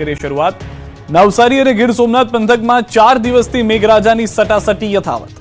કરીએ શરૂઆત. નવસારી અને ગીર સોમનાથ પંથકમાં ચાર દિવસથી મેઘરાજાની સટાસટી યથાવત.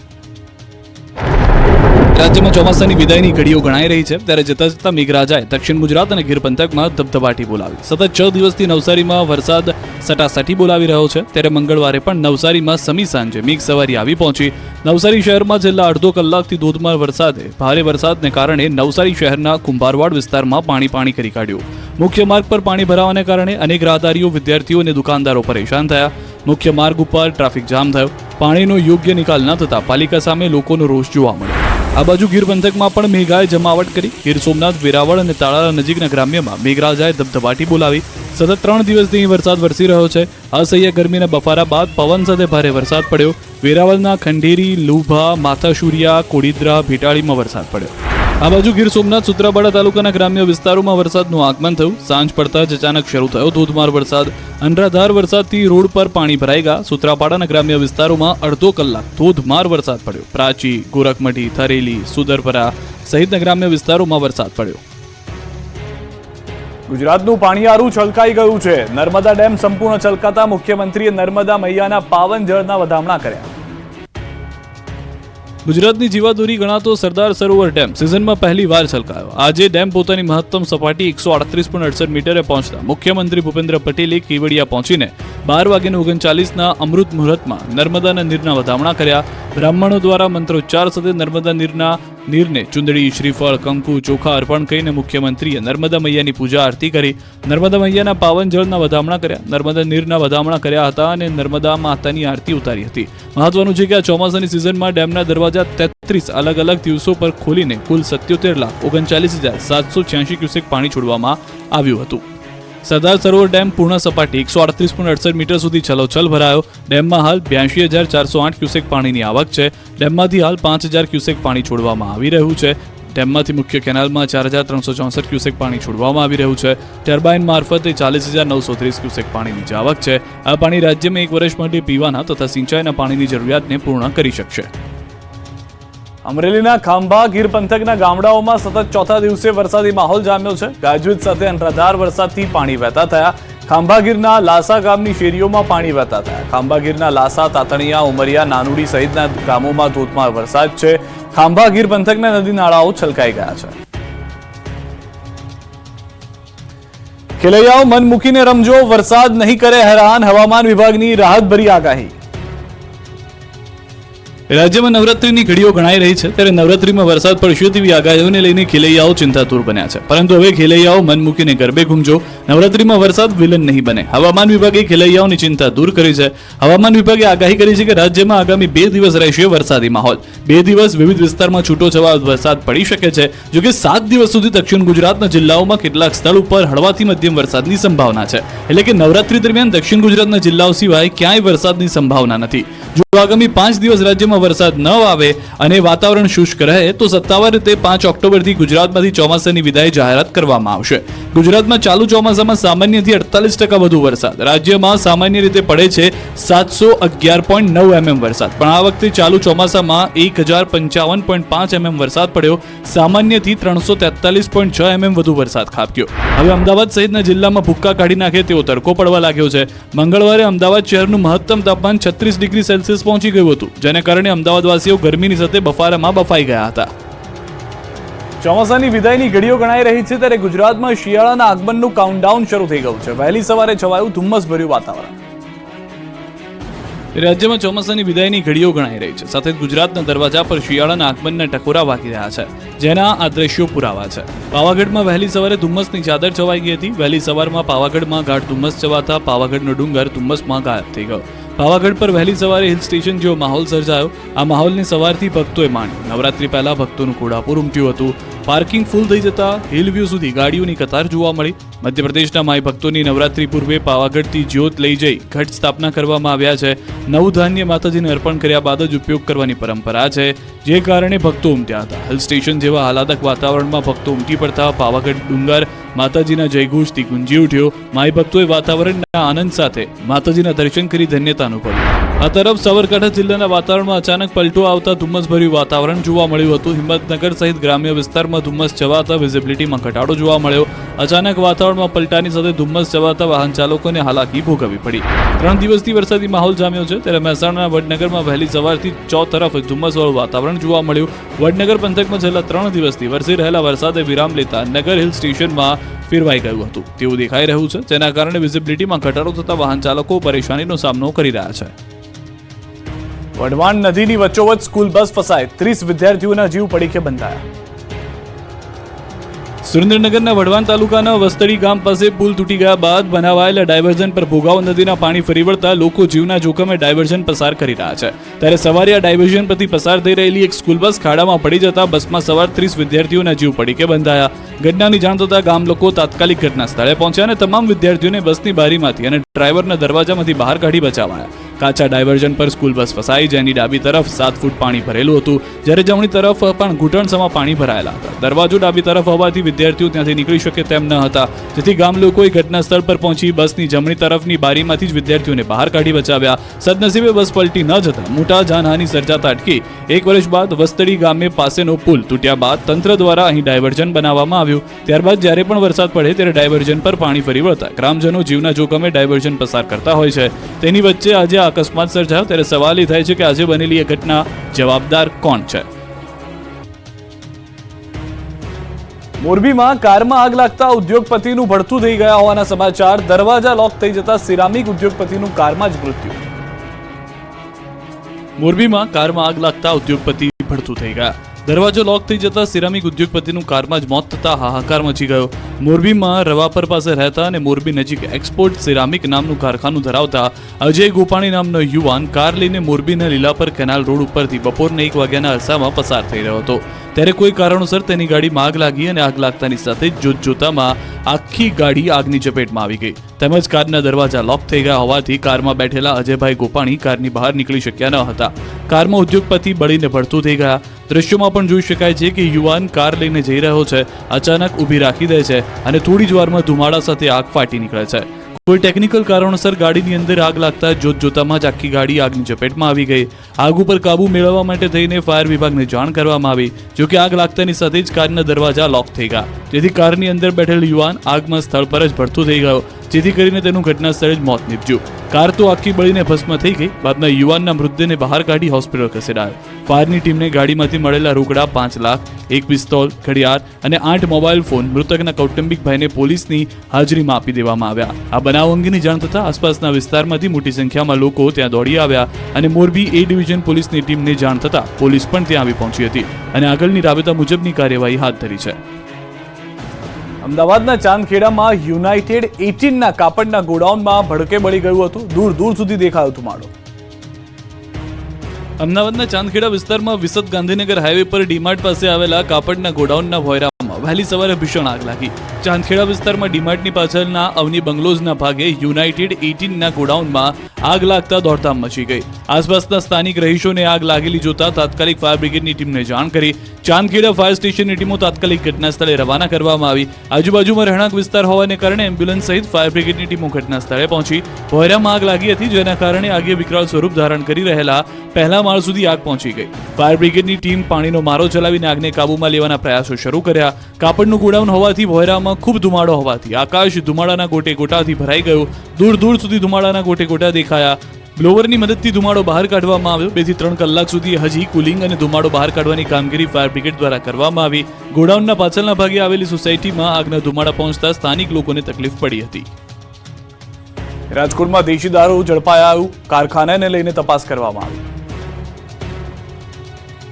રાજ્યમાં ચોમાસાની વિદાયની ઘડીઓ ગણાઈ રહી છે. ત્યારે જતા જતા મેઘરાજાએ દક્ષિણ ગુજરાત અને ગીર પંથકમાં ધબધબાટી બોલાવી. સતત છ દિવસથી નવસારીમાં વરસાદ સટાસટી બોલાવી રહ્યો છે. ત્યારે મંગળવારે પણ નવસારીમાં સમી સાંજે મેઘ સવારી આવી પહોંચી. નવસારી શહેરમાં છેલ્લા અડધો કલાકથી ધોધમાર વરસાદે ભારે વરસાદને કારણે નવસારી શહેરના કુંભારવાડ વિસ્તારમાં પાણી પાણી કરી કાઢ્યું. મુખ્ય માર્ગ પર પાણી ભરાવાને કારણે અનેક રાહદારીઓ, વિદ્યાર્થીઓ અને દુકાનદારો પરેશાન થયા. મુખ્ય માર્ગ ઉપર ટ્રાફિક જામ થયો. પાણીનો યોગ્ય નિકાલ ન થતા પાલિકા સામે લોકોનો રોષ જોવા મળ્યો. આ બાજુ ગીર પંથકમાં પણ મેઘાએ જમાવટ કરી. ગીર સોમનાથ, વેરાવળ અને તાળાળા નજીકના ગ્રામ્યમાં મેઘરાજાએ ધબધબાટી બોલાવી. સતત ત્રણ દિવસથી વરસાદ વરસી રહ્યો છે. અસહ્ય ગરમીના બફારા બાદ પવન સાથે ભારે વરસાદ પડ્યો. વેરાવળના ખંડેરી, લુભા, માથાશુરિયા, કોડીદ્રા, ભેટાળીમાં વરસાદ પડ્યો. આ બાજુ ગીર સોમનાથ સુત્રાપાડા તાલુકાના ગ્રામ્ય વિસ્તારોમાં વરસાદનું આગમન થયું. સાંજ પડતા જ અચાનક શરૂ થયો ધોધમાર વરસાદ. અનરાધાર વરસાદથી રોડ પર પાણી ભરાઈ ગયા. સુત્રાપાડાના ગ્રામ્ય વિસ્તારોમાં અડધો કલાક ધોધમાર વરસાદ પડ્યો. પ્રાચી, ગોરખમઢી, થરેલી, સુદરપરા સહિતના ગ્રામ્ય વિસ્તારોમાં વરસાદ પડ્યો. ગુજરાતનું પાણીયારું છલકાઈ ગયું છે. નર્મદા ડેમ સંપૂર્ણ છલકાતા મુખ્યમંત્રીએ નર્મદા મૈયાના પાવન જળના વધામણા કર્યા. ગુજરાતની જીવાદોરી ગણાતો સરદાર સરોવર ડેમ સિઝનમાં પહેલી વાર છલકાયો. આજે ડેમ પોતાની મહત્તમ સપાટી એકસો આડત્રીસ પોઈન્ટ અડસઠ મીટરે પહોંચતા મુખ્યમંત્રી ભૂપેન્દ્ર પટેલે કેવડિયા પહોંચીને બાર વાગ્યાને ઓગણચાલીસના અમૃત મુહૂર્તમાં નર્મદાના નીરના વધામણા કર્યા. બ્રાહ્મણો દ્વારા મંત્રોચ્ચાર સાથે નર્મદા નીરના નીરને ચુંદડી, શ્રીફળ, કંકુ, ચોખા અર્પણ કરીને મુખ્યમંત્રીએ નર્મદા મૈયાની પૂજા આરતી કરી. નર્મદા મૈયાના પાવન જળના વધામણા કર્યા. નર્મદા નીરના વધામણા કર્યા હતા અને નર્મદા માતાની આરતી ઉતારી હતી. મહત્વનું છે કે આ ચોમાસાની સિઝનમાં ડેમના દરવાજા તેત્રીસ અલગ અલગ દિવસો પર ખોલીને કુલ સત્યોતેર લાખ ઓગણચાલીસ હજાર સાતસો છ્યાસી ક્યુસેક પાણી છોડવામાં આવ્યું હતું. સરદાર સરોવર ડેમ પૂર્ણ સપાટી એકસો અડત્રીસ પોઈન્ટ અડસઠ મીટર સુધી છલોછલ ભરાયો. ડેમમાં હાલ બ્યાસી હજાર ચારસો આઠ ક્યુસેક પાણીની આવક છે. ડેમમાંથી હાલ પાંચ હજાર ક્યુસેક પાણી છોડવામાં આવી રહ્યું છે. ડેમમાંથી મુખ્ય કેનાલમાં ચાર હજાર ત્રણસો ચોસઠ ક્યુસેક પાણી છોડવામાં આવી રહ્યું છે. ટર્બાઇન મારફતે ચાલીસ હજાર નવસો ત્રીસ ક્યુસેક પાણીની આવક છે. આ પાણી રાજ્યમાં એક વર્ષ માટે પીવાના તથા સિંચાઈના પાણીની જરૂરિયાતને પૂર્ણ કરી શકશે. અમરેલીના ખાંભા ગીર પંથકના ગામડાઓમાં સતત ચોથા દિવસે વરસાદી માહોલ જામ્યો છે. ગાજવીજ સાથે અનરાધાર વરસાદથી પાણી વહેતા થયા. ખાંભા ગીરના લાસા ગામની શેરીઓમાં પાણી વહેતા થયા. ખાંભા ગીરના લાસા, તાતણિયા, ઉમરિયા, નાનુડી સહિતના ગામોમાં ધોધમાર વરસાદ છે. ખાંભા ગીર પંથકના નદી નાળાઓ છલકાઈ ગયા છે. ખેલૈયાઓ મન મૂકીને રમજો. વરસાદ નહીં કરે હેરાન. હવામાન વિભાગની રાહતભરી આગાહી. રાજ્યમાં નવરાત્રીની ઘડીઓ ગણાઈ રહી છે, ત્યારે નવરાત્રીમાં વરસાદ પડશે તેવી આગાહીઓને લઈને ખેલૈયાઓ ચિંતાતુર બન્યા છે. પરંતુ હવે ખેલૈયાઓ મન મૂકીને ગરબે ઘૂમજો. નવરાત્રીમાં વરસાદ વિલન નહીં બને. હવામાન વિભાગે ખેલૈયાઓની ચિંતા દૂર કરી છે. હવામાન વિભાગે આગાહી કરી છે કે રાજ્યમાં આગામી બે દિવસ રહેશે વરસાદી માહોલ. બે દિવસ વિવિધ વિસ્તારમાં છૂટો છવા વરસાદ પડી શકે છે જોકે સાત દિવસ સુધી દક્ષિણ ગુજરાતના જિલ્લાઓમાં કેટલાક સ્થળ ઉપર હળવાથી મધ્યમ વરસાદની સંભાવના છે. એટલે કે નવરાત્રી દરમિયાન દક્ષિણ ગુજરાતના જિલ્લાઓ સિવાય ક્યાંય વરસાદની સંભાવના નથી. જો આગામી પાંચ દિવસ રાજ્યમાં વરસાદ ન આવે અને વાતાવરણ શુષ્ક રહે, તો સત્તાવાર રીતે પાંચ ઓક્ટોબરથી ગુજરાતમાંથી ચોમાસાની વિદાય જાહેરાત કરવામાં આવશે. ગુજરાતમાં ચાલુ ચોમાસામાં સામાન્યથી અડતાલીસ ટકા વધુ વરસાદ. રાજ્યમાં સામાન્ય રીતે પડે છે સાતસો અગિયાર પોઈન્ટ નવ એમએમ વરસાદ. પણ આ વખતે ચાલુ ચોમાસામાં એક હજાર પંચાવન પોઈન્ટ પાંચ એમએમ વરસાદ પડ્યો. સામાન્યથી ત્રણસો તેતાલીસ પોઈન્ટ છ એમએમ વધુ વરસાદ ખાબક્યો. હવે અમદાવાદ સહિતના જિલ્લામાં ભૂક્કા કાઢી નાખે તેવો તડકો પડવા લાગ્યો છે. મંગળવારે અમદાવાદ શહેરનું મહત્તમ તાપમાન છત્રીસ ડિગ્રી સેલ્સિયસ પહોંચી ગયું હતું, જેને કારણે અમદાવાદવાસીઓ ગરમીની સાથે બફારામાં બફાઈ ગયા હતા. ચોમાસાની વિદાયની ઘડીઓ ગણાઈ રહી છે, ત્યારે ગુજરાતમાં શિયાળાના આગમનનું કાઉન્ટડાઉન શરૂ થઈ ગયું છે. વહેલી સવારે છવાયું ધુમ્મસભર્યું વાતાવરણ. રાજ્યમાં ચોમાસાની વિદાયની ઘડીઓ ગણાઈ રહી છે. સાથે ગુજરાતના દરવાજા પર શિયાળાના આગમનના ટકોરા વાગી રહ્યા છે, જેના આ દ્રશ્યો પુરાવા છે. પાવાગઢમાં વહેલી સવારે ધુમ્મસની ચાદર છવાઈ ગઈ હતી. વહેલી સવારમાં પાવાગઢમાં ગાઢ ધુમ્મસ છવાતા પાવાગઢનો ડુંગર ધુમ્મસમાં ગાયબ થઈ ગયો. પાવાગઢ પર વહેલી સવારે હિલ સ્ટેશન જેવો માહોલ સર્જાયો. આ માહોલને સવારથી ભક્તોએ માણ્યો. નવરાત્રી પહેલા ભક્તોનું ઘોડાપુર ઉમટ્યું હતું. પાર્કિંગ ફૂલ થઈ જતા હિલ વ્યૂ સુધી ગાડીઓની કતાર જોવા મળી. મધ્યપ્રદેશના માય ભક્તોની નવરાત્રી પૂર્વે પાવાગઢથી જ્યોત લઈ જઈ ઘટ સ્થાપના કરવામાં આવ્યા છે. નવું ધાન્ય માતાજીને અર્પણ કર્યા બાદ જ ઉપયોગ કરવાની પરંપરા છે. જે કારણે ભક્તો ઉમટ્યા હતા. હિલ સ્ટેશન જેવા આહલાદક વાતાવરણમાં ભક્તો ઉમટી પડતા પાવાગઢ ડુંગર માતાજીના જયઘોષથી ગુંજી ઉઠ્યો. માય ભક્તોએ વાતાવરણના આનંદ સાથે માતાજીના દર્શન કરી ધન્યતા અનુભવી આ તરફ સાબરકાંઠા જિલ્લાના વાતાવરણમાં અચાનક પલટો આવતા ધુમ્મસભર્યું વાતાવરણ જોવા મળ્યું હતું. હિંમતનગર સહિત ગ્રામ્ય વિસ્તારમાં નજીકમાં ધુમ્મસ જવાતા વિઝિબિલિટીમાં ઘટાડો જોવા મળ્યો. અચાનક વાતાવરણમાં પલટાની સાથે ધુમ્મસ જવાતા વાહન ચાલકોને હાલાકી ભોગવવી પડી. ત્રણ દિવસથી વરસાદી માહોલ જામ્યો છે, ત્યારે મહેસાણાના વડનગરમાં વહેલી સવારથી ચોતરફ ધુમ્મસવાળું વાતાવરણ જોવા મળ્યું. વડનગર પંથકમાં છેલ્લા ત્રણ દિવસથી વરસી રહેલા વરસાદે વિરામ લેતા નગર હિલ સ્ટેશનમાં ફેરવાઈ ગયું હતું. તેવું દેખાઈ રહ્યું છે, જેના કારણે વિઝિબિલિટીમાં ઘટાડો થતા વાહન ચાલકો પરેશાનીનો સામનો કરી રહ્યા છે. વઢવાણ નદીની વચ્ચોવચ સ્કૂલ બસ ફસાય. ત્રીસ વિદ્યાર્થીઓના જીવ પડીકે બંધાયા. સુરેન્દ્રનગરના વડવાન તાલુકાના વસ્તડી ગામ પાસે પુલ તૂટી ગયા બાદ બનાવાયેલા ડાયવર્ઝન પર ભોગાવ નદીના પાણી ફરી વળતા લોકો જીવના જોખમે ડાયવર્ઝન પસાર કરી રહ્યા છે. ત્યારે સવારે આ ડાયવર્ઝન પરથી પસાર થઈ રહેલી એક સ્કૂલ બસ ખાડામાં પડી જતા બસમાં સવાર ત્રીસ વિદ્યાર્થીઓના જીવ પડીકે બંધાયા. ઘટનાની જાણ થતાં ગામ લોકો તાત્કાલિક ઘટના સ્થળે પહોંચ્યા અને તમામ વિદ્યાર્થીઓને બસની બારીમાંથી અને ડ્રાઈવરના દરવાજામાંથી બહાર કાઢી બચાવાયા. કાચા ડાયવર્ઝન પર સ્કૂલ બસ ફસાઈ જેની ડાબી તરફ સાત ફૂટ પાણી ભરેલું હતું. જ્યારે જમણી તરફ પણ ઘૂંટણસમાં પાણી ભરાયેલા હતા. દરવાજો ડાબી તરફ હોવાથી વિદ્યાર્થીઓ ત્યાંથી નીકળી શકે તેમ ન હતા. જેથી ગામ લોકોએ ઘટના સ્થળ પર પહોંચી બસની જમણી તરફની બારીમાંથી જ વિદ્યાર્થીઓને બહાર કાઢી બચાવ્યા. સદનસીબે બસ પલટી ન જતા મોટા જાનહાની સર્જાતા અટકી. એક વર્ષ બાદ વસ્તડી ગામે પાસેનો પુલ તૂટ્યા બાદ તંત્ર દ્વારા અહીં ડાયવર્ઝન બનાવવામાં આવ્યું. ત્યારબાદ જ્યારે પણ વરસાદ પડે ત્યારે ડાયવર્ઝન પર પાણી ફરી વળતા ગ્રામજનો જીવના જોખમે ડાયવર્ઝન પસાર કરતા હોય છે. તેની વચ્ચે આજે અકસ્માત સર્જાયો ત્યારે સવાલ એ થાય છે કે આજે બનેલી એ ઘટના જવાબદાર કોણ છે? મોરબીમાં કારમાં આગ લાગતા ઉદ્યોગપતિનું ભડથું થઈ ગયા હોવાના સમાચાર. દરવાજા લોક થઈ જતા સિરામિક ઉદ્યોગપતિનું કારમાં જ મૃત્યુ. મોરબીમાં કારમાં આગ લાગતા ઉદ્યોગપતિ ભડથું થઈ ગયા. દરવાજો લોક થઈ જતા સિરામિક ઉદ્યોગપતિનું કારમાં જ મોત થતા હાહાકાર મચી ગયો. મોરબીમાં રવાપર પાસે રહેતા અને મોરબી નજીક એક્સપોર્ટ સિરામિક નામનું કારખાનું ધરાવતા અજય ગોપાણી નામનો યુવાન કાર લઈને મોરબીના લીલાપર કેનાલ રોડ ઉપરથી બપોરના એક વાગ્યાના અરસામાં પસાર થઈ રહ્યો હતો. ત્યારે કોઈ કારણોસર તેની ગાડીમાં આગ લાગી અને આગ લાગતાની સાથે જ જોત જોતામાં આખી ગાડી આગની ચપેટમાં આવી ગઈ. તેમજ કારના દરવાજા લોક થઈ ગયા હોવાથી કારમાં બેઠેલા અજયભાઈ ગોપાણી કારની બહાર નીકળી શક્યા ન હતા. કારમાં ઉદ્યોગપતિ બળીને ભડતું થઈ ગયા. દ્રશ્યોમાં પણ જોઈ શકાય છે કે યુવાન કાર લઈને જઈ રહ્યો છે. અચાનક ઊભી રાખી દે છે અને થોડી જ વારમાં ધુમાડા સાથે આગ ફાટી નીકળે છે. કોઈ ટેકનિકલ કારણોસર ગાડીની અંદર આગ લાગતા જોત જોતામાં જ આખી ગાડી આગની ચપેટમાં આવી ગઈ. આગ ઉપર કાબુ મેળવવા માટે થઈને ફાયર વિભાગને જાણ કરવામાં આવી, જો કે આગ લાગતાની સાથે જ કારના દરવાજા લોક થઈ ગયા. જેથી કારની અંદર બેઠેલ યુવાન આગમાં સ્થળ પર જ ભડતું થઈ ગયો. જેથી કરીને તેનું ઘટના સ્થળે જ મોત નીપજ્યું. કાર તો આખી બળીને ભસ્મ થઈ ગઈ. બાદમાં યુવાનના મૃતદેહને બહાર કાઢી હોસ્પિટલ ખસેડાયો. ફાયરની ટીમને ગાડીમાંથી મળેલા રોકડા પાંચ લાખ, એક પિસ્તોલ, ઘડિયાળ અને આઠ મોબાઈલ ફોન મૃતકના કૌટુંબિક ભાઈને પોલીસની હાજરીમાં આપી દેવામાં આવ્યા. આ બનાવ અંગેની જાણ થતાં આસપાસના વિસ્તારમાંથી મોટી સંખ્યામાં લોકો ત્યાં દોડી આવ્યા અને મોરબી એ ડિવિઝન પોલીસની ટીમને જાણ થતાં પોલીસ પણ ત્યાં આવી પહોંચી હતી. અને આગળની રાબેતા મુજબની કાર્યવાહી હાથ ધરી છે. અમદાવાદના ચાંદખેડામાં યુનાઇટેડ એટીનના કાપડના ગોડાઉનમાં ભડકે બળી ગયું હતું. દૂર દૂર સુધી દેખાયો ધુમાડો અમદાવાદના ચાંદખેડા વિસ્તારમાં વિસદ ગાંધીનગર હાઈવે પર ડીમાર્ટ પાસે આવેલા કાપડના ગોડાઉનના ભોયરામાં વહેલી સવારે ભીષણ આગ લાગી. ચાંદખેડા વિસ્તારમાં ડીમાર્ટની પાછળના અવની બંગલોઝના ભાગે યુનાઇટેડ એટીનના ગોડાઉનમાં આગ લાગતા દોડધામ મચી ગઈ. આસપાસના સ્થાનિક રહીશોને આગ લાગેલી જોતા તાત્કાલિક ફાયર બ્રિગેડની ટીમને જાણ કરી. ચાંદખેડા ફાયર સ્ટેશનની ટીમો તાત્કાલિક ઘટના સ્થળે રવાના કરવામાં આવી. આજુબાજુમાં રહેણાંક વિસ્તાર હોવાને કારણે એમ્બ્યુલન્સ સહિત ફાયર બ્રિગેડની ટીમો ઘટના સ્થળે પહોંચી. ભોયરામાં આગ લાગી હતી, જેના કારણે આગે વિકરાળ સ્વરૂપ ધારણ કરી રહેલા પહેલા માળ સુધી આગ પહોંચી ગઈ. ફાયર બ્રિગેડની ટીમ પાણીનો મારો ચલાવીને આગને કાબૂમાં લેવાના પ્રયાસો શરૂ કર્યા. કાપડનું ગોડાઉન હોવાથી ભોયરામાં ખૂબ ધુમાડો હોવાથી આકાશ ધુમાડાના ગોટે ગોટાથી ભરાઈ ગયું. દૂર દૂર સુધી ધુમાડાના ગોટે ગોટા દેખાયા. બ્લોવરની મદદથી ધુમાડો બહાર કાઢવામાં આવ્યો. બેથી ત્રણ કલાક સુધી હજી કુલિંગ અને ધુમાડો બહાર કાઢવાની કામગીરી ફાયર બ્રિગેડ દ્વારા કરવામાં આવી. ગોડાઉનના પાછળના ભાગે આવેલી સોસાયટીમાં આગના ધુમાડા પહોંચતા સ્થાનિક લોકોને તકલીફ પડી હતી. રાજકોટમાં દેશી દારૂ ઝડપાયું કારખાનાને લઈને તપાસ કરવામાં આવી.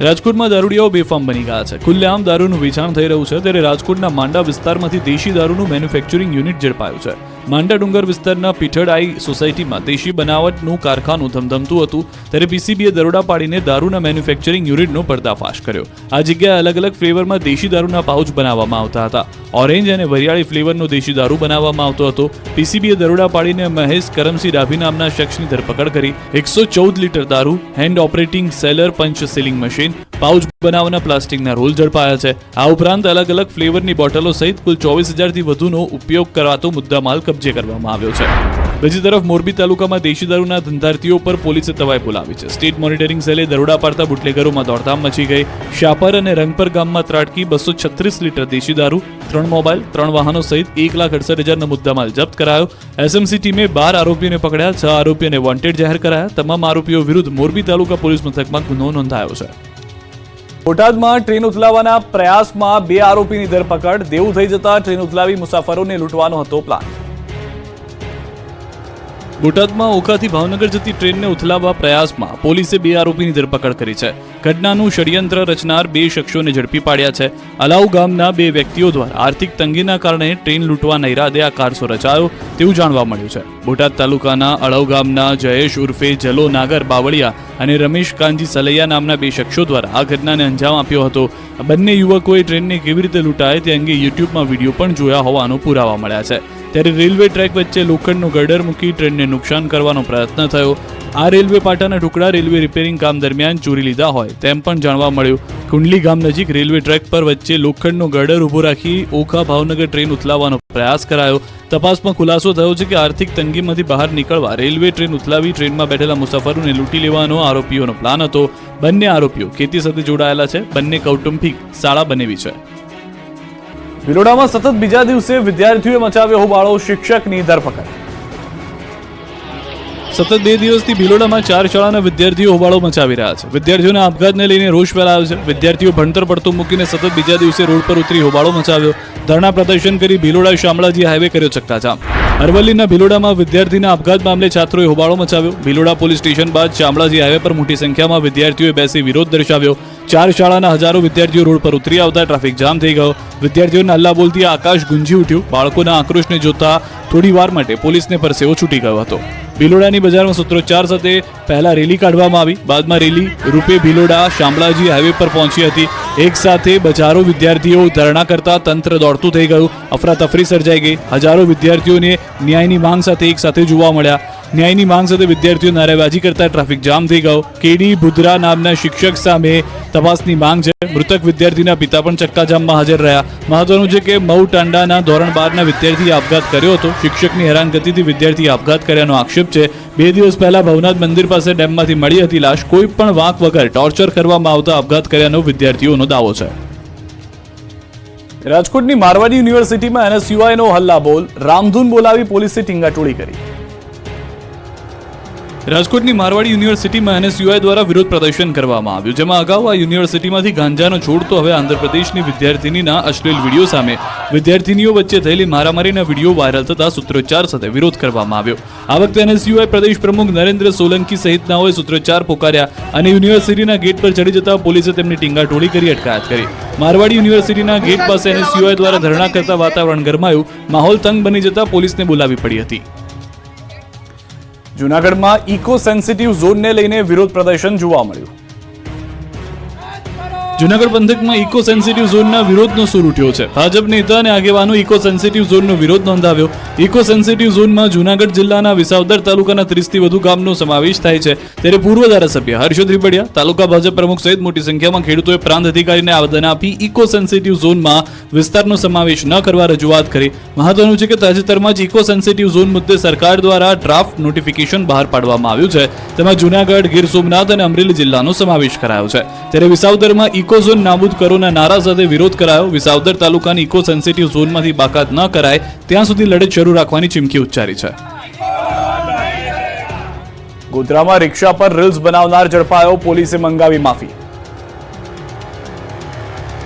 રાજકોટમાં દારૂડિયાઓ બેફામ બની ગયા છે. ખુલ્લેઆમ દારૂનું વેચાણ થઈ રહ્યું છે, ત્યારે રાજકોટના માંડા વિસ્તારમાંથી દેશી દારૂનું મેન્યુફેક્ચરિંગ યુનિટ ઝડપાયું છે. માંડા ડુંગર વિસ્તારના પીઠડાઈ સોસાયટીમાં દેશી બનાવટનું કારખાનું ધમધમતું હતું, ત્યારે પીસીબીએ દરોડા પાડીને દારૂના મેન્યુફેક્ચરિંગ યુનિટનો પર્દાફાશ કર્યો. આ જગ્યાએ અલગ અલગ ફ્લેવરમાં દેશી દારૂના પાઉચ બનાવવામાં આવતા હતા. ઓરેન્જ અને વરિયાળી ફ્લેવરનો દેશી દારૂ બનાવવામાં આવતો હતો. પીસીબીએ દરોડા પાડીને મહેશ કરમસિંહ ડાભી નામના શખ્સની ધરપકડ કરી. એકસો ચૌદ લીટર દારૂ, hand operating sealer punch sealing machine, pouch બનાવવાના પ્લાસ્ટિકના રોલ ઝડપાયા છે. આ ઉપરાંત અલગ અલગ ફ્લેવરની બોટલો સહિત કુલ ચોવીસ હજારથી વધુનો ઉપયોગ કરાતો મુદ્દામાલ કબજે કરવામાં આવ્યો છે. બીજી તરફ, મોરબી તાલુકામાં દેશી દારૂના ધંધાર્થીઓ પર પોલીસે તવાઈ બોલાવી છે. સ્ટેટ મોનિટરિંગ સેલે દરોડા પાડતા બુટલેગરોમાં દોડધામ મચી ગઈ. શાપર અને રંગપર ગામમાં ત્રાટકી, બસો છત્રીસ લીટર દેશી દારૂ, ત્રણ મોબાઈલ, ત્રણ વાહનો સહિત એક લાખ અડસઠ હજારનો મુદ્દામાલ જપ્ત કરાયો. એસએમસી ટીમે બાર આરોપીઓને પકડ્યા, છ આરોપીઓને વોન્ટેડ જાહેર કરાયા. તમામ આરોપીઓ વિરુદ્ધ મોરબી તાલુકા પોલીસ મથકમાં ગુનો નોંધાયો છે. બોટાદમાં ટ્રેન ઉથલાવવાના પ્રયાસમાં બે આરોપીની ધરપકડ. દેવું થઈ જતા ટ્રેન ઉથલાવી મુસાફરોને લૂંટવાનો હતો પ્લાન બોટાદમાં ઓખાથી ભાવનગર જતી ટ્રેનને ઉથલાવવા પ્રયાસમાં પોલીસે બે આરોપીની ધરપકડ કરી છે. ઘટનાનું ષડયંત્ર રચનાર બે શખ્સોને ઝડપી પાડ્યા છે. અલાઉ ગામના બે વ્યક્તિઓ દ્વારા આર્થિક તંગીના કારણે ટ્રેન લૂંટવાના ઈરાદે આ કારસો રચાયો તેવું જાણવા મળ્યું છે. બોટાદ તાલુકાના અળાઉ ગામના જયેશ ઉર્ફે જલો નાગર બાવળિયા અને રમેશ કાનજી સલૈયા નામના બે શખ્સો દ્વારા આ ઘટનાને અંજામ આપ્યો હતો. બંને યુવકોએ ટ્રેનને કેવી રીતે લૂંટાય તે અંગે યુટ્યુબમાં વીડિયો પણ જોયા હોવાનો પુરાવા મળ્યા છે. ત્યારે રેલવે ટ્રેક વચ્ચે લોખંડનો ગર્ડર મૂકી ટ્રેનને નુકસાન કરવાનો પ્રયત્ન થયો. આ રેલવે પાટાના ટુકડા રેલવે રિપેરિંગ કામ દરમિયાન ચોરી લીધા હોય તેમ પણ જાણવા મળ્યું. કુંડલી ગામ નજીક રેલવે ટ્રેક પર વચ્ચે લોખંડનો ગર્ડર ઊભો રાખી ઓખા ભાવનગર ટ્રેન ઉથલાવવાનો પ્રયાસ કરાયો. તપાસમાં ખુલાસો થયો છે કે આર્થિક તંગીમાંથી બહાર નીકળવા રેલવે ટ્રેન ઉથલાવી ટ્રેનમાં બેઠેલા મુસાફરોને લૂંટી લેવાનો આરોપીઓનો પ્લાન હતો. બંને આરોપીઓ ખેતી સાથે જોડાયેલા છે. બંને કૌટુંબિક શાળા બનેવી છે. ભિલોડામાં સતત બીજા દિવસે વિદ્યાર્થીઓએ મચાવ્યો હોબાળો શિક્ષકની ધરપકડ. સતત બે દિવસથી ભિલોડામાં ચાર શાળાના વિદ્યાર્થીઓ હોબાળો મચાવી રહ્યા છે. વિદ્યાર્થીઓના આપઘાતને લઈને રોષ ફેલાયો છે. વિદ્યાર્થીઓ ભણતર પડતું મૂકીને સતત બીજા દિવસે રોડ પર ઉતરી હોબાળો મચાવ્યો. ધરણા પ્રદર્શન કરી ભિલોડા શામળાજી હાઈવે કર્યો ચક્કાજામ અરવલ્લીના ભિલોડામાં વિદ્યાર્થીના આપઘાત મામલે છાત્રોએ હોબાળો મચાવ્યો. ભિલોડા પોલીસ સ્ટેશન બાદ શામળાજી હાઈવે પર મોટી સંખ્યામાં વિદ્યાર્થીઓએ બેસી વિરોધ દર્શાવ્યો. ચાર શાળાના હજારો વિદ્યાર્થીઓ રોડ પર ઉતરી આવતા ટ્રાફિક જામ થઈ ગયો. વિદ્યાર્થીઓના હલ્લા બોલતી આકાશ ગુંજી ઉઠ્યું. બાળકોના આક્રોશને જોતા થોડી વાર માટે પોલીસને પરસેવો છૂટી ગયો હતો. ભિલોડાની બજારમાં સૂત્રોચ્ચાર સાથે પહેલા રેલી કાઢવામાં આવી. બાદમાં રેલી રૂપે ભિલોડા શામળાજી હાઈવે પર પહોંચી હતી. એક સાથે બજારો વિદ્યાર્થીઓ ધરણા કરતા તંત્ર દોડતું થઈ ગયું. અફરાતફરી સર્જાઈ ગઈ. હજારો વિદ્યાર્થીઓને ન્યાયની માંગ સાથે એક સાથે જોવા મળ્યા. ન્યાયની માંગ સાથે વિદ્યાર્થીઓ નારેબાજી કરતા ટ્રાફિક જામ થઈ ગયો. કેડી બુધરા નામના શિક્ષક સામે તપાસની માંગ છે. મૃતક વિદ્યાર્થીના પિતા પણ ચક્કાજામમાં હાજર રહ્યા. મહત્વનું છે કે મઉ ટાંડાના ધોરણ બારના વિદ્યાર્થીએ આપઘાત કર્યો હતો. શિક્ષકની હેરાનગતિથી વિદ્યાર્થીએ આપઘાત કર્યાનો આક્ષેપ છે. બે દિવસ પહેલા ભવનાથ મંદિર પાસે ડેમમાંથી મળી હતી લાશ. કોઈ પણ વાંક વગર ટોર્ચર કરવામાં આવતા આપઘાત કર્યાનો વિદ્યાર્થીઓનો દાવો છે. રાજકોટની મારવાડી યુનિવર્સિટીમાં એનએસયુઆઈનો હલ્લા બોલ રામધૂન બોલાવી પોલીસે ટીંગાટોળી કરી. રાજકોટની મારવાડી યુનિવર્સિટીમાં એનએસયુઆઈ દ્વારા વિરોધ પ્રદર્શન કરવામાં આવ્યું, જેમાં અગાઉ આ યુનિવર્સિટીમાંથી ગાંજાનો છોડ તો હવે આંધ્રપ્રદેશની વિદ્યાર્થિનીના અશ્લીલ વીડિયો સામે વિદ્યાર્થીનીઓ વચ્ચે થયેલી મારામારીના વીડિયો વાયરલ થતા સૂત્રોચ્ચાર સાથે વિરોધ કરવામાં આવ્યો. આ વખતે એનએસયુઆઈ પ્રદેશ પ્રમુખ નરેન્દ્ર સોલંકી સહિતનાઓએ સૂત્રોચ્ચાર પોકાર્યા અને યુનિવર્સિટીના ગેટ પર ચડી જતા પોલીસે તેમની ટીંગાટોળી કરી અટકાયત કરી. મારવાડી યુનિવર્સિટીના ગેટ પાસે એનએસયુઆઈ દ્વારા ધરણા કરતા વાતાવરણ ગરમાયું, માહોલ તંગ બની જતા પોલીસને બોલાવી પડી હતી. જૂનાગઢમાં ઇકો સેન્સિટિવ ઝોનને લઈને વિરોધ પ્રદર્શન જોવા મળ્યું. જૂનાગઢ પંથકમાં ઇકો સેન્સિટિવ ઝોનના વિરોધનો સૂર ઉઠ્યો છે. ભાજપ નેતા અને આગેવાનો ઇકો સેન્સિટિવ ઝોનનો વિરોધ નોંધાવ્યો. ઇકો સેન્સિટિવ ઝોનમાં જુનાગઢ જિલ્લાના વિસાવદર તાલુકાના ત્રીસથી વધુ ગામનો સમાવેશ થાય છે. ત્યારે પૂર્વ ધારાસભ્ય હર્ષદ રીબડિયા તાલુકા ભાજપ પ્રમુખ સહિત મોટી સંખ્યામાં ખેડૂતોએ પ્રાંત અધિકારીને આવેદન આપી ઇકો સેન્સિટિવ ઝોનમાં વિસ્તારનો સમાવેશ ન કરવા રજૂઆત કરી. મહત્વનું છે કે તાજેતરમાં જ ઇકો સેન્સિટિવ ઝોન મુદ્દે સરકાર દ્વારા ડ્રાફ્ટ નોટિફિકેશન બહાર પાડવામાં આવ્યું છે. તેમાં જુનાગઢ, ગીર સોમનાથ અને અમરેલી જિલ્લાનો સમાવેશ કરાયો છે. ત્યારે વિસાવદરમાં ઇકો ઝોન નાબૂદ કરોના નારા સાથે વિરોધ કરાયો. વિસાવદર તાલુકાની ઇકો સેન્સિટિવ ઝોનમાંથી બાકાત ન કરાય. ત્યાં સુધી લડત શરૂ રાખવાની ચીમકી ઉચ્ચારી છે. ગોધરામાં રિક્ષા પર રીલ્સ બનાવનાર ઝડપાયો પોલીસે મંગાવી માફી.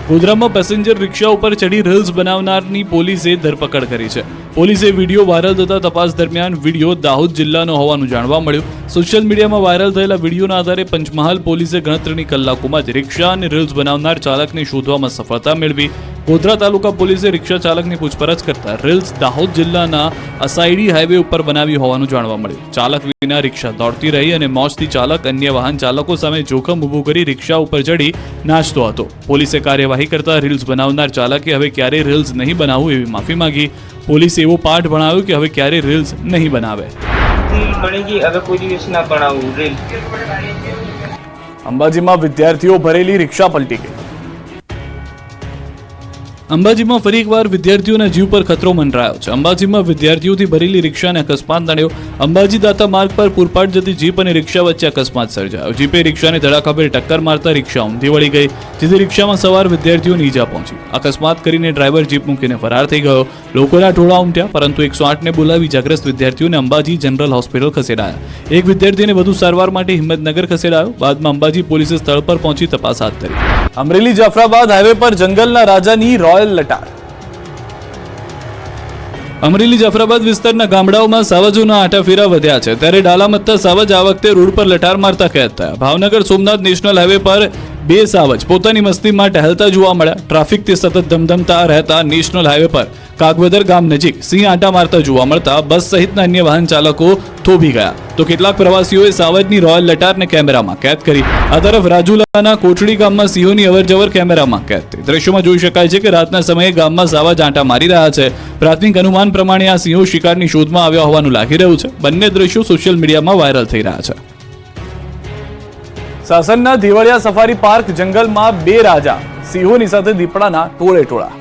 ગોધરામાં પેસેન્જર રિક્ષા ઉપર ચડી રીલ્સ બનાવનારની પોલીસે ધરપકડ કરી છે. પોલીસે વીડિયો વાયરલ થતા તપાસ દરમિયાન વીડિયો દાહોદ જિલ્લાનો હોવાનું જાણવા મળ્યું. સોશિયલ મીડિયામાં વાયરલ થયેલા વિડીયોના આધારે પંચમહાલ પોલીસે ગણતરીની કલાકોમાં જ રિક્ષા અને રીલ્સ બનાવનાર ચાલકને શોધવામાં સફળતા મેળવી. ગોધરા તાલુકા પોલીસે રિક્ષા ચાલકની પૂછપરછ કરતા રીલ્સ દાહોદ જિલ્લાના અસાઈડી હાઈવે ઉપર બનાવી હોવાનું જાણવા મળ્યું. ચાલક વિના રિક્ષા દોડતી રહી અને મોજથી ચાલક અન્ય વાહન ચાલકો સામે જોખમ ઊભું કરી રિક્ષા ઉપર ચડી નાચતો હતો. પોલીસે કાર્યવાહી કરતા રીલ્સ બનાવનાર ચાલકે હવે ક્યારેય રીલ્સ નહીં બનાવવું એવી માફી માંગી. પોલીસે એવો પાઠ ભણાવ્યો કે હવે ક્યારેય રીલ્સ નહીં બનાવે. હવે કોઈ દિવસ ના બનાવું રીલ. અંબાજીમાં વિદ્યાર્થીઓ ભરેલી રિક્ષા પલટી ગઈ અંબાજીમાં ફરી એકવાર વિદ્યાર્થીઓના જીવ પર ખતરો મંડરાયો છે. અંબાજીમાં વિદ્યાર્થીઓથી ભરેલી રિક્ષાને અકસ્માત નડ્યો. અંબાજી દાતા માર્ગ પર પૂરપાટ જતી જીપ અને રિક્ષા વચ્ચે અકસ્માત સર્જાયો. જીપે રિક્ષાને ધડાકાભેર ટક્કર મારતા રિક્ષા ઊંધી વળી ગઈ, જેથી રિક્ષામાં સવાર વિદ્યાર્થીઓને ઈજા પહોંચી. અકસ્માત કરીને ડ્રાઈવર જીપ મૂકીને ફરાર થઈ ગયો. લોકોના ટોળા ઉમટ્યા, પરંતુ એકસો આઠને બોલાવી ઇજાગ્રસ્ત વિદ્યાર્થીઓને અંબાજી જનરલ હોસ્પિટલ ખસેડાયા. એક વિદ્યાર્થીને વધુ સારવાર માટે હિંમતનગર ખસેડાયો. બાદમાં અંબાજી પોલીસે સ્થળ પર પહોંચી તપાસ હાથ ધરી. અમરેલી જાફરાબાદ હાઈવે પર જંગલના રાજાની રોયલ લટાર અમરેલી જાફરાબાદ વિસ્તારના ગામડાઓમાં સાવજોના આંટાફેરા વધ્યા છે. ત્યારે ડાલામત્તા સાવજ આ વખતે રોડ પર લટાર મારતા કેદ થયા. ભાવનગર સોમનાથ નેશનલ હાઈવે પર બે સાવજ પોતાની મસ્તીમાં ટહેલતા જોવા મળ્યા. ટ્રાફિકથી સતત ધમધમતા રહેતા નેશનલ હાઈવે પર કાગવેદર ગામ નજીક સિંહ આંટા મારતા જોવા મળતા બસ સહિતના અન્ય વાહન ચાલકો થોભી ગયા. તો કેટલાક પ્રવાસીઓએ સાવજની રોયલ લટારને કેમેરામાં કેદ કરી. આ તરફ રાજુલાના કોટડી ગામમાં સિંહોની અવરજવર કેમેરામાં કેદ. થઈ દ્રશ્યોમાં જોઈ શકાય છે કે રાતના સમયે ગામમાં સાવજ આંટા મારી રહ્યા છે. પ્રાથમિક અનુમાન પ્રમાણે આ સિંહો શિકારની શોધમાં આવ્યા હોવાનું લાગી રહ્યું છે. બંને દ્રશ્યો સોશિયલ મીડિયામાં વાયરલ થઈ રહ્યા છે. સાસણના દિવાળિયા સફારી પાર્ક જંગલમાં બે રાજા સિંહોની સાથે દીપડાના ટોળે ટોળા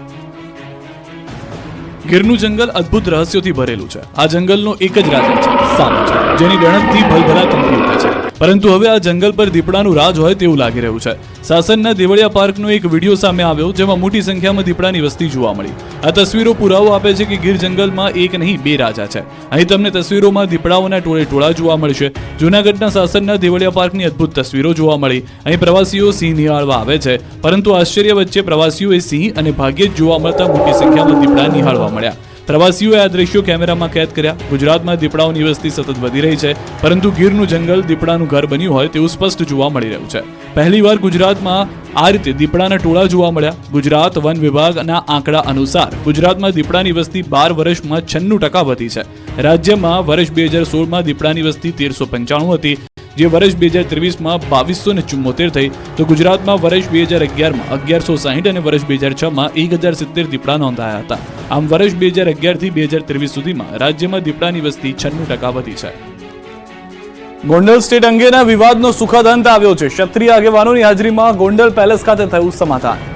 ગીરનું જંગલ અદ્ભુત રહસ્યોથી ભરેલું છે. આ જંગલનો એક જ રાજા છે સાવજ જેની ગણતરી ભલભલા કંપી ઉઠે છે. પરંતુ હવે આ જંગલ પર દીપડાનું રાજ હોય તેવું લાગી રહ્યું છે. સાસનના દેવળિયા પાર્કનો એક વીડિયો સામે આવ્યો, જેમાં મોટી સંખ્યામાં દીપડાની વસ્તી જોવા મળી. આ તસવીરો પુરાવો આપે છે કે ગીર જંગલમાં એક નહીં, બે રાજા છે. અહીં તમને તસવીરોમાં દીપડાઓના ટોળે ટોળા જોવા મળશે. જૂનાગઢના સાસનના દેવળિયા પાર્કની અદ્ભુત તસવીરો જોવા મળી. અહીં પ્રવાસીઓ સિંહ નિહાળવા આવે છે, પરંતુ આશ્ચર્ય વચ્ચે પ્રવાસીઓએ સિંહ અને ભાગ્યે જ જોવા મળતા મોટી સંખ્યામાં દીપડા નિહાળવા મળ્યા. પ્રવાસીઓએ આ દ્રશ્યો કેમેરામાં કેદ કર્યા. ગુજરાતમાં દીપડાઓની વસ્તી સતત વધી રહી છે, પરંતુ ગીરનું જંગલ દીપડાનું ઘર બન્યું હોય તેવું સ્પષ્ટ જોવા મળી રહ્યું છે. પહેલીવાર ગુજરાતમાં આ રીતે દીપડાના ટોળા જોવા મળ્યા. ગુજરાત વન વિભાગના આંકડા અનુસાર ગુજરાતમાં દીપડાની વસ્તી બાર વર્ષમાં છન્નું ટકા વધી છે. રાજ્યમાં વર્ષ બે હજાર સોળમાં દીપડાની વસ્તી તેરસો પંચાણું હતી. જે વર્ષ બે હજાર ત્રેવીસમાં બાવીસો ને ચુમ્મોતેર થઈ, તો ગુજરાતમાં વર્ષ બે હજાર અગિયારમાં અગિયારસો સાહીઠ અને વર્ષ બે હજાર છમાં એક હજાર સિત્તેર દીપડા નોંધાયા હતા. આમ વર્ષ બે હજાર અગિયારથી બે હજાર ત્રેવીસ સુધીમાં રાજ્યમાં દીપડાની વસ્તી છન્નું ટકા વધી છે. ગોંડલ સ્ટેટ અંગેના વિવાદનો સુખદ અંત આવ્યો છે. ક્ષત્રિય આગેવાનોની હાજરીમાં ગોંડલ પેલેસ ખાતે થયું સમાધાન.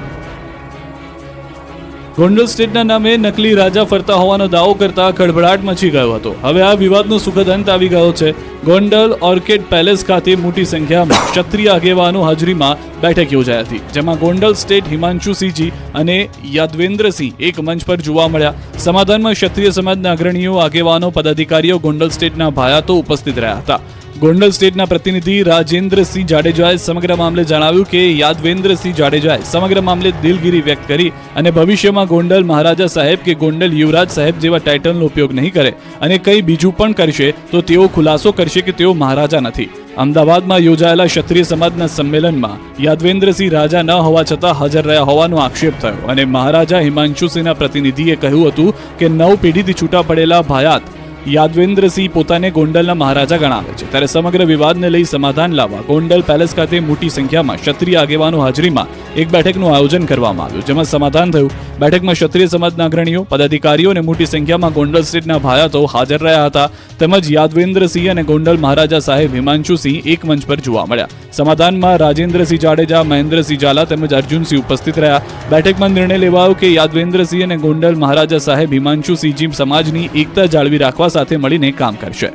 ગોંડલ સ્ટેટના નામે નકલી રાજા ફરતા હોવાનો દાવો કરતા ખળભળાટ મચી ગયો હતો. હવે આ વિવાદનો સુખદ અંત આવી ગયો છે. ગોંડલ ઓર્કિડ પેલેસ ખાતે મોટી સંખ્યામાં ક્ષત્રિય આગેવાનો હાજરીમાં બેઠક યોજાઈ હતી, જેમાં ગોંડલ સ્ટેટ હિમાંશુ સિંહજી અને યાદવેન્દ્રસિંહ એક મંચ પર જોવા મળ્યા. સમાધાનમાં ક્ષત્રિય સમાજના અગ્રણીઓ, આગેવાનો, પદાધિકારીઓ ગોંડલ સ્ટેટના ભાયાતો ઉપસ્થિત રહ્યા હતા. ગોંડલ સ્ટેટના પ્રતિનિધિ રાજેન્દ્રસિંહ જાડેજાએ સમગ્ર મામલે જણાવ્યું કે યાદવેન્દ્રસિંહ જાડેજાએ સમગ્ર મામલે દિલગીરી વ્યક્ત કરી અને ભવિષ્યમાં ગોંડલ મહારાજા સાહેબ કે ગોંડલ યુવરાજ સાહેબ જેવા ટાઇટલનો ઉપયોગ નહીં કરે અને કંઈ બીજું પણ કરશે તો તેઓ ખુલાસો કરશે કે તેઓ મહારાજા નથી. અમદાવાદમાં યોજાયેલા ક્ષત્રિય સમાજના સંમેલનમાં યાદવેન્દ્રસિંહ રાજા ન હોવા છતાં હાજર રહ્યા હોવાનો આક્ષેપ થયો અને મહારાજા હિમાંશુસિંહના પ્રતિનિધિએ કહ્યું હતું કે નવ પેઢીથી છૂટા પડેલા ભાયાત યાદવેન્દ્રસિંહ પોતાને ગોંડલના મહારાજા ગણાવે છે. ત્યારે સમગ્ર વિવાદને લઈ સમાધાન લાવવા ગોંડલ પેલેસ ખાતે મોટી સંખ્યામાં ક્ષત્રિય આગેવાનો હાજરીમાં એક બેઠકનું આયોજન કરવામાં આવ્યું, જેમાં સમાધાન થયું. બેઠકમાં ક્ષત્રિય સમાજના અગ્રણીઓ, પદાધિકારીઓ અને મોટી સંખ્યામાં ગોંડલ સ્ટેટના ભાયાતો હાજર રહ્યા હતા. તેમજ યાદવેન્દ્રસિંહ અને ગોંડલ મહારાજા સાહેબ હિમાંશુસિંહ એક મંચ પર જોવા મળ્યા. સમાધાનમાં રાજેન્દ્રસિંહ જાડેજા, મહેન્દ્રસિંહ ઝાલા તેમજ અર્જુનસિંહ ઉપસ્થિત રહ્યા. બેઠકમાં નિર્ણય લેવાયો કે યાદવેન્દ્રસિંહ અને ગોંડલ મહારાજા સાહેબ હિમાંશુસિંહજી સમાજની એકતા જાળવી રાખવા સાથે મળીને કામ કરશે.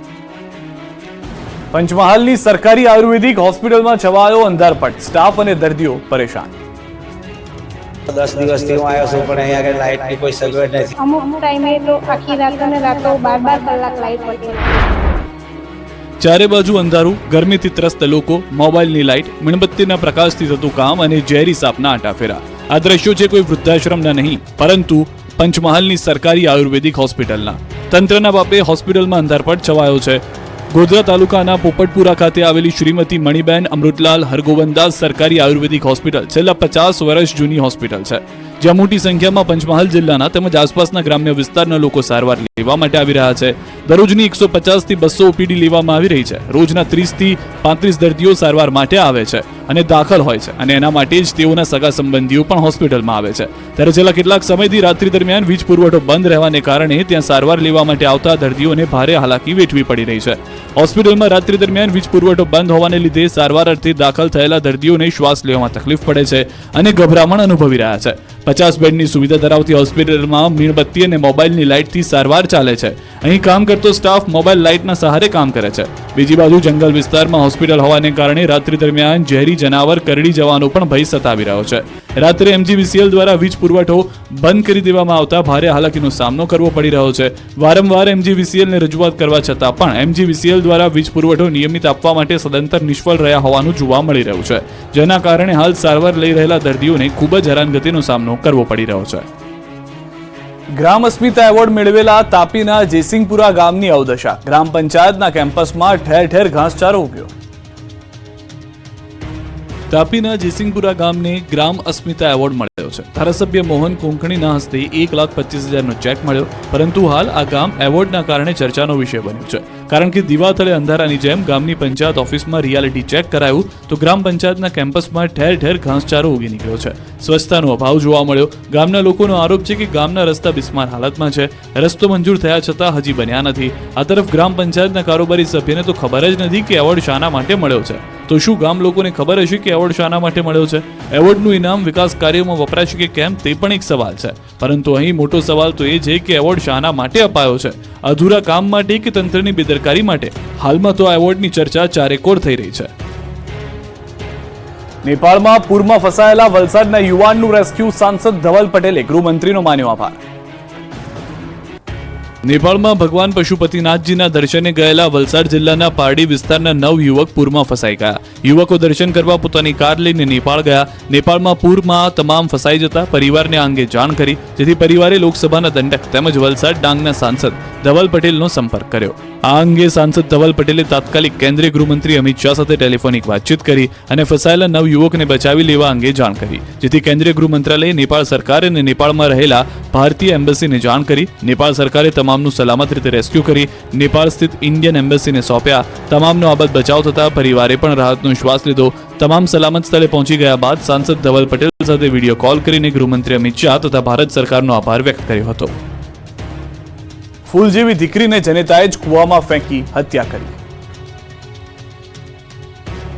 પંચમહાલની સરકારી આયુર્વેદિક હોસ્પિટલમાં છવાયો અંધારપટ. સ્ટાફ અને દર્દીઓ પરેશાન. દસ દિવસથી હું આવ્યો છું પણ અહીંયા આગળ લાઇટની કોઈ સગવડ નથી. અમુક ટાઈમે તો આખી રાત અને રાતો બાર બાર કલાક લાઈટ પડતી ચારે બાજુ અંધારું ગરમીથી ત્રસ્ત લોકો મોબાઈલની લાઇટ મીણબત્તીના પ્રકાશથી થતું કામ અને ઝેરી સાપના આટાફેરા. આ દ્રશ્યો છે કોઈ વૃદ્ધાશ્રમના નહીં પરંતુ પંચમહાલની સરકારી આયુર્વેદિક હોસ્પિટલના. તંત્રના બાપે હોસ્પિટલમાં અંધારપટ છવાયો છે. ગોધરા તાલુકાના પોપટપુરા ખાતે આવેલી શ્રીમતી મણિબેન અમૃતલાલ હરગોવનદાસ સરકારી આયુર્વેદિક હોસ્પિટલ, છેલ્લા પચાસ વર્ષ જૂની હોસ્પિટલ છે, જ્યાં મોટી સંખ્યામાં પંચમહાલ જિલ્લાના તેમજ આસપાસના ગ્રામ્ય વિસ્તારના લોકો સારવાર લેવા માટે આવી રહ્યા છે. દરરોજની એકસો પચાસથી બસો ઓપીડી લેવામાં આવી રહી છે. રોજના ત્રીસથી પાંત્રીસ દર્દીઓ સારવાર માટે આવે છે. અને દાખલ હોય છે. અને એના માટે જ તેઓના સગા સંબંધીઓ પણ હોસ્પિટલમાં આવે છે. ત્યારે છેલ્લા કેટલાક સમયથી રાત્રિ દરમિયાન વીજ પુરવઠો બંધ રહેવાને કારણે ત્યાં સારવાર લેવા માટે આવતા દર્દીઓને ભારે હાલાકી વેઠવી પડી રહી છે. હોસ્પિટલમાં રાત્રિ દરમિયાન વીજ પુરવઠો બંધ હોવાને લીધે સારવાર અર્થે દાખલ થયેલા દર્દીઓને શ્વાસ લેવામાં તકલીફ પડે છે અને ગભરામણ અનુભવી રહ્યા છે. પચાસ બેડની સુવિધા ધરાવતી હોસ્પિટલમાં મીણબત્તી અને મોબાઈલની લાઇટથી સારવાર ચાલે છે. અહીં કામ કરતો સ્ટાફ મોબાઈલ લાઇટના સહારે કામ કરે છે. બીજી બાજુ જંગલ વિસ્તારમાં હોસ્પિટલ હોવાને કારણે રાત્રિ દરમિયાન ઝેરી જનાવર કરડી જવાનો પણ ભય સતાવી રહ્યો છે. રાત્રે એમજીવીસીએલ દ્વારા વીજ પુરવઠો બંધ કરી દેવામાં આવતા ભારે હાલાકીનો સામનો કરવો પડી રહ્યો છે. વારંવાર એમજીવીસીએલને રજૂઆત કરવા છતાં પણ એમજીવીસીએલ દ્વારા વીજ પુરવઠો નિયમિત આપવા માટે સદંતર નિષ્ફળ રહ્યા હોવાનું જોવા મળી રહ્યું છે. જેના કારણે હાલ સારવાર લઈ રહેલા દર્દીઓને ખૂબ જ હેરાનગતિનો સામનો કરવો પડી રહ્યો છે. ગ્રામ અસ્મિતા એવોર્ડ મેળવેલા તાપીના જેસિંગપુરા ગામની અવદશા. ગ્રામ પંચાયતના કેમ્પસમાં ઠેર ઠેર ઘાસચારો ઉગ્યો. તાપીના જેસિંગપુરા ગામને ગ્રામ અસ્મિતા એવોર્ડ મળ્યો છે. ધારાસભ્ય મોહન કોંકણીના હસ્તે એક લાખ પચીસ હજારનો ચેક મળ્યો, પરંતુ હાલ આ ગામ એવોર્ડના કારણે ચર્ચાનો વિષય બન્યું છે. કારણ કે દીવા તળે અંધારાની જેમ ગામની પંચાયત ઓફિસમાં રિયાલિટી ચેક કરાયું, તો ગ્રામ પંચાયતના કેમ્પસમાં ઠેર ઠેર ઘાસચારો ઉગી નીકળ્યો છે. સ્વચ્છતાનો અભાવ જોવા મળ્યો. ગામના લોકોનો આરોપ છે કે ગામના રસ્તા બિસ્માર હાલતમાં છે. રસ્તો મંજૂર થયા છતાં હજી બન્યા નથી. આ તરફ ગ્રામ પંચાયતના કારોબારી સભ્યને તો ખબર જ નથી કે એવોર્ડ શાના માટે મળ્યો છે. તો શું ગામ લોકોને ખબર હશે કે એવોર્ડ શાના માટે મળ્યો છે? એવોર્ડનું ઇનામ વિકાસ કાર્યોમાં વપરાશે કે કેમ તે પણ એક સવાલ છે. પરંતુ અહીં મોટો સવાલ તો એ છે કે એવોર્ડ શાના માટે અપાયો છે. અધૂરા કામ માટે કે તંત્રની બેદરકારી માટે? હાલમાં તો આ એવોર્ડની ચર્ચા ચારેકોર થઈ રહી છે. નેપાળમાં પૂરમાં ફસાયેલા વલસાડના યુવાનનું રેસ્ક્યુ સાંસદ ધવલ પટેલે ગૃહમંત્રીનો માન્યો આભાર. નેપાળમાં ભગવાન પશુપતિનાથજીના દર્શને ગયેલા વલસાડ જિલ્લાના પારડી વિસ્તારના નવ યુવક પૂરમાં ફસાઈ ગયા. યુવકો દર્શન કરવા પોતાની કાર લઈને નેપાળ ગયા. નેપાળમાં પૂરમાં તમામ ફસાઈ જતા પરિવારને અંગે જાણ કરી, જેથી પરિવારે લોકસભાના દંડક તેમજ વલસાડ ડાંગના સાંસદ ધવલ પટેલનો સંપર્ક કર્યો. આ અંગે સાંસદ ધવલ પટેલે તાત્કાલિક કેન્દ્રીય ગૃહમંત્રી અમિત શાહ સાથે ટેલિફોનિક વાતચીત કરી અને ફસાયેલા નવ યુવકને બચાવી લેવા અંગે જાણ કરી. જેથી કેન્દ્રીય ગૃહ મંત્રાલયે નેપાળ સરકાર અને નેપાળમાં રહેલા ભારતીય એમ્બસીને જાણ કરી. નેપાળ સરકારે તમામનું સલામત રીતે રેસ્ક્યુ કરી નેપાળ સ્થિત ઇન્ડિયન એમ્બસીને સોંપ્યા. તમામનો આબાદ બચાવ થતા પરિવારે પણ રાહતનો શ્વાસ લીધો. તમામ સલામત સ્થળે પહોંચી ગયા બાદ સાંસદ ધવલ પટેલ સાથે વીડિયો કોલ કરીને ગૃહમંત્રી અમિત શાહ તથા ભારત સરકારનો આભાર વ્યક્ત કર્યો હતો. ફૂલ જેવી દીકરીને જનેતાએ જ કૂવામાં ફેંકી હત્યા કરી.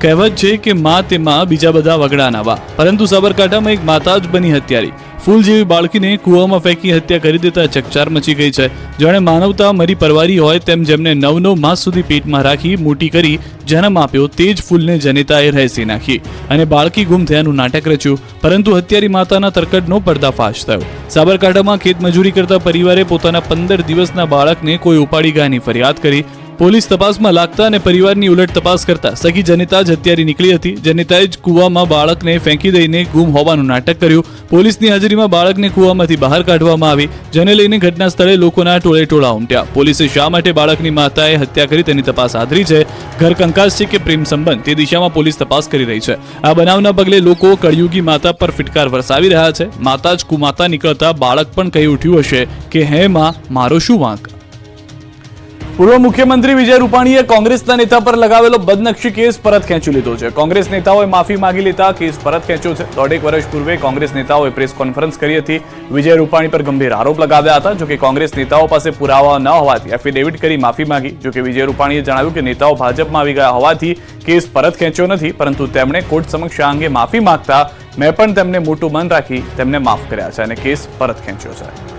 કહેવત છે કે માં તેમાં બીજા બધા વગડા નાવા પરંતુ સાબરકાંઠામાં એક માતા જ બની હત્યારી. ફૂલ જેવી બાળકીને કૂવામાં ફેંકી હત્યા કરી દેતા ચકચાર મચી ગઈ છે. જાણે માનવતા મરી પરવારી હોય તેમ જેમને નવ નવ માસ સુધી પેટમાં રાખી મોટી કરી જન્મ આપ્યો તે જ ફૂલને જનિતાએ રહેસી નાખી. અને બાળકી ગુમ થયાનું નાટક રચ્યું, પરંતુ હત્યારી માતાના તરકટનો પર્દાફાશ થયો. સાબરકાંઠામાં ખેતમજૂરી કરતા પરિવારે પોતાના પંદર દિવસના બાળકને કોઈ ઉપાડી ગયાની ફરિયાદ કરી પોલીસ તપાસમાં લાગતા અને પરિવારની ઉલટ તપાસ કરતા સગી જનિતા જ હત્યારી નીકળી હતી. જનિતાએ જ કૂવામાં બાળકને ફેંકી દઈને ગુમ હોવાનું નાટક કર્યું. પોલીસની હાજરીમાં બાળકને કૂવામાંથી બહાર કાઢવામાં આવી. જેને લઈને ઘટના સ્થળે લોકોના ટોળે ટોળા ઉમટ્યા. પોલીસે શા માટે બાળકની માતાએ હત્યા કરી તેની તપાસ આદરી છે? ઘર કંકાસ છે કે પ્રેમ સંબંધ? તે દિશામાં પોલીસ તપાસ કરી રહી છે. આ બનાવના પગલે લોકો કળિયુગી માતા પર ફિટકાર વરસાવી રહ્યા છે. માતા જ કુમાતા નીકળતા બાળક પણ કહી ઉઠ્યું હશે કે, હે માં, મારો શું વાંક? પૂર્વ મુખ્યમંત્રી વિજય રૂપાણીએ કોંગ્રેસના નેતા પર લગાવેલો બદનક્ષી કેસ પરત ખેંચી લીધો છે. કોંગ્રેસ નેતાઓએ માફી માંગી લેતા કેસ પરત ખેંચ્યો છે. દોઢેક વર્ષ પૂર્વે કોંગ્રેસ નેતાઓએ પ્રેસ કોન્ફરન્સ કરી હતી. વિજય રૂપાણી પર ગંભીર આરોપ લગાવ્યા હતા, જોકે કોંગ્રેસ નેતાઓ પાસે પુરાવા ન હોવાથી એફિડેવિટ કરી માફી માંગી. જોકે વિજય રૂપાણીએ જણાવ્યું કે નેતાઓ ભાજપમાં આવી ગયા હોવાથી કેસ પરત ખેંચ્યો નથી, પરંતુ તેમણે કોર્ટ સમક્ષ આ અંગે માફી માંગતા મેં પણ તેમને મોટું મન રાખી તેમને માફ કર્યા છે અને કેસ પરત ખેંચ્યો છે.